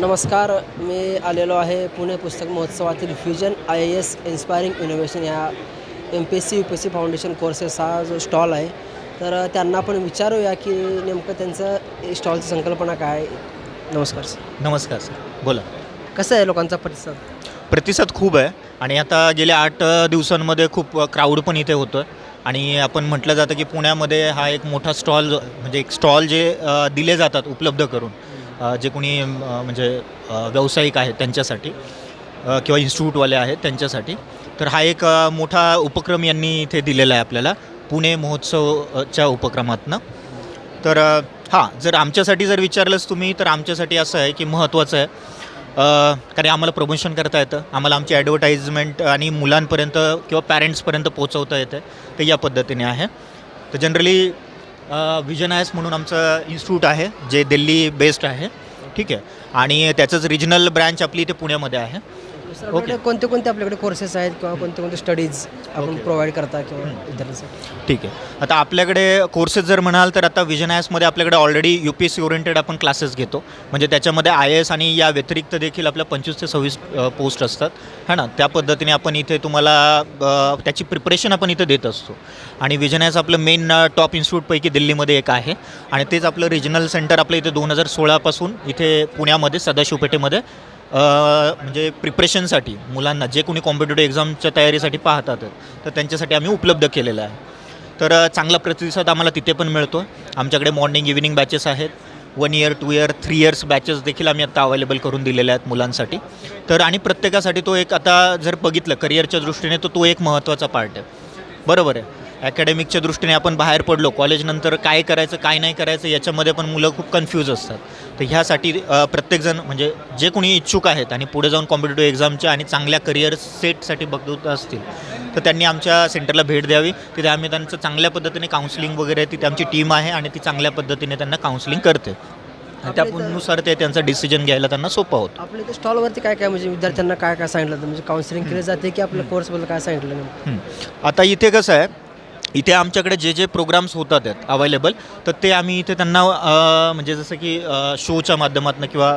नमस्कार मी आलेलो आहे पुणे पुस्तक महोत्सवातील fusion I A S inspiring innovation या M P S C U P S C foundation courses हा जो स्टॉल आहे. तर त्यांना आपण विचारूया की नेमकं त्यांचं स्टॉलची संकल्पना काय. नमस्कार सर नमस्कार सर बोला. कसं आहे लोकांचा प्रतिसाद? प्रतिसाद खूप आहे. आणि आता गेल्या आठ दिवसांमध्ये खूप क्राऊड पण इथे होतं. आणि आपण म्हटलं जातं की पुण्यामध्ये हा एक मोठा स्टॉल म्हणजे एक स्टॉल जे अ, दिले जातात उपलब्ध करून. जे कोणी म्हणजे व्यावसायिक आहेत त्यांच्यासाठी किंवा इन्स्टिट्यूटवाले आहेत त्यांच्यासाठी तर हा एक मोठा उपक्रम यांनी इथे दिलेला आहे आपल्याला पुणे महोत्सवच्या उपक्रमातनं. तर हां जर आमच्यासाठी जर विचारलंच तुम्ही तर आमच्यासाठी असं आहे की महत्त्वाचं आहे कारण आम्हाला प्रमोशन करता येतं आम्हाला आमची ॲडव्हर्टाइजमेंट आणि मुलांपर्यंत किंवा पॅरेंट्सपर्यंत पोचवता येतं तर या पद्धतीने आहे. तर जनरली विजन आयस म्हणून आमचं इन्स्टिट्यूट आहे जे दिल्ली बेस्ड आहे. ठीक आहे. आणि त्याचंच रिजनल ब्रँच आपली इथे पुण्यामध्ये आहे. आपल्याकडे कोणते कोणते आपल्याकडे कोर्सेस आहेत किंवा कोणते कोणते स्टडीज आपण. प्रोव्हाइड करता किंवा विद्यार्थ्यांसाठी ठीक आहे. आता आपल्याकडे कोर्सेस जर म्हणाल तर आता विजन आयसमध्ये आपल्याकडे already U P S C oriented आपण क्लासेस घेतो. म्हणजे त्याच्यामध्ये आय एस आणि या व्यतिरिक्त देखील आपल्या पंचवीस ते सव्वीस पोस्ट असतात. है ना? त्या पद्धतीने आपण इथे तुम्हाला त्याची प्रिपरेशन आपण इथे देत असतो. आणि विजन आयस आपलं मेन टॉप इन्स्टिट्यूटपैकी दिल्लीमध्ये एक आहे. आणि तेच आपलं रिजनल सेंटर आपलं इथे दोन हजार सोळापासून इथे पुण्यामध्ये सदाशिवपेठेमध्ये म्हणजे प्रिपरेशनसाठी मुलांना जे कोणी कॉम्पिटेटिव्ह एक्झामच्या तयारीसाठी पाहतात तर त्यांच्यासाठी आम्ही उपलब्ध केलेलं आहे. तर चांगला प्रतिसाद आम्हाला तिथे पण मिळतो. आमच्याकडे मॉर्निंग इव्हिनिंग बॅचेस आहेत. One year two year three years batches देखील आम्ही आता अवेलेबल करून दिलेल्या आहेत मुलांसाठी. तर आणि प्रत्येकासाठी तो एक आता जर बघितलं करिअरच्या दृष्टीने तर तो एक महत्त्वाचा पार्ट आहे. बरोबर आहे. ॲकॅडमिकच्या दृष्टीने आपण बाहेर पडलो कॉलेजनंतर काय करायचं काय नाही करायचं याच्यामध्ये पण मुलं खूप कन्फ्यूज असतात. तर ह्यासाठी प्रत्येकजण म्हणजे जे कोणी इच्छुक आहेत आणि पुढे जाऊन कॉम्पिटेटिव्ह एक्झामच्या आणि चांगल्या करिअर सेटसाठी बघत असतील तर त्यांनी आमच्या सेंटरला भेट द्यावी. तिथे आम्ही त्यांचं चांगल्या पद्धतीने काउन्सिलिंग वगैरे तिथे आमची टीम आहे आणि ती चांगल्या पद्धतीने त्यांना काउन्सिलिंग करते. त्यानुसार ते त्यांचा डिसिजन घ्यायला त्यांना सोपं होतं. आपल्या इथे स्टॉलवरती काय काय म्हणजे विद्यार्थ्यांना काय काय सांगितलं? म्हणजे काउन्सिलिंग केली जाते की आपल्या कोर्सबद्दल काय सांगितलं. आता इथे कसं आहे इथे आमच्याकडे जे जे प्रोग्राम्स होतात आहेत अवेलेबल तर ते आम्ही इथे त्यांना म्हणजे जसं की शोच्या माध्यमातून किंवा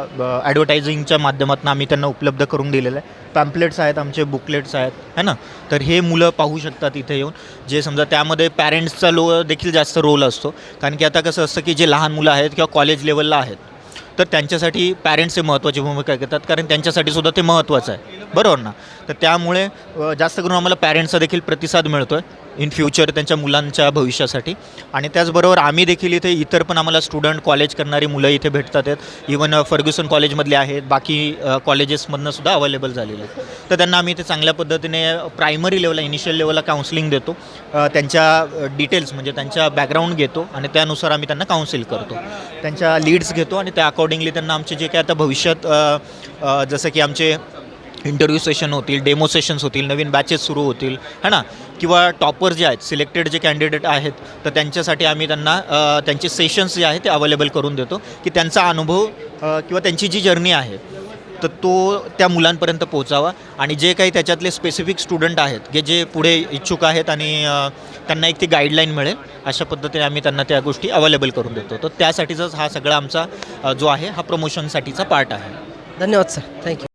ॲडव्हर्टायझिंगच्या माध्यमातून आम्ही त्यांना उपलब्ध करून दिलेलं आहे. पॅम्पलेट्स आहेत आमचे बुकलेट्स आहेत है ना? तर हे मुलं पाहू शकतात इथे येऊन. जे समजा त्यामध्ये पॅरेंट्सचा लो देखील जास्त रोल असतो. कारण की आता कसं असतं की जे लहान मुलं आहेत किंवा कॉलेज लेवलला आहेत तर त्यांच्यासाठी पॅरेंट्सचे महत्त्वाची भूमिका घेतात कारण त्यांच्यासाठी सुद्धा ते महत्त्वाचं आहे. बरोबर ना? तर त्यामुळे जास्त करून आम्हाला पॅरेंट्सचा देखील प्रतिसाद मिळतो आहे इन फ्युचर त्यांच्या मुलांच्या भविष्यासाठी. आणि त्याचबरोबर आम्ही देखील इथे इतर पण आम्हाला स्टुडंट कॉलेज करणारी मुलं इथे भेटतात आहेत. इवन फर्ग्युसन कॉलेजमधले आहेत. बाकी कॉलेजेसमधनं सुद्धा अवेलेबल झालेले आहेत. तर त्यांना आम्ही इथे चांगल्या पद्धतीने प्रायमरी लेवलला इनिशियल लेवलला काउन्सिलिंग देतो. त्यांच्या डिटेल्स म्हणजे त्यांच्या बॅकग्राऊंड घेतो. आणि त्यानुसार आम्ही त्यांना काउन्सिल करतो. त्यांच्या लीड्स घेतो आणि त्या अकॉर्डिंगली त्यांना आमचे जे काय आता भविष्यात जसं की आमचे इंटरव्ह्यू सेशन होतील डेमो सेशन्स होतील नवीन बॅचेस सुरू होतील है ना? किंवा टॉपर जे आहेत सिलेक्टेड जे कॅन्डिडेट आहेत तर त्यांच्यासाठी आम्ही त्यांना त्यांचे सेशन्स जे आहेत ते अवेलेबल करून देतो की त्यांचा अनुभव किंवा त्यांची जी जर्नी आहे तर तो त्या मुलांपर्यंत पोचावा आणि जे काही त्याच्यातले स्पेसिफिक स्टुडंट आहेत की जे पुढे इच्छुक आहेत आणि त्यांना एक ती गाईडलाईन मिळेल अशा पद्धतीने आम्ही त्यांना त्या गोष्टी अवेलेबल करून देतो. तर त्यासाठीचाच हा सगळा आमचा जो आहे हा प्रमोशनसाठीचा पार्ट आहे. धन्यवाद सर थँक्यू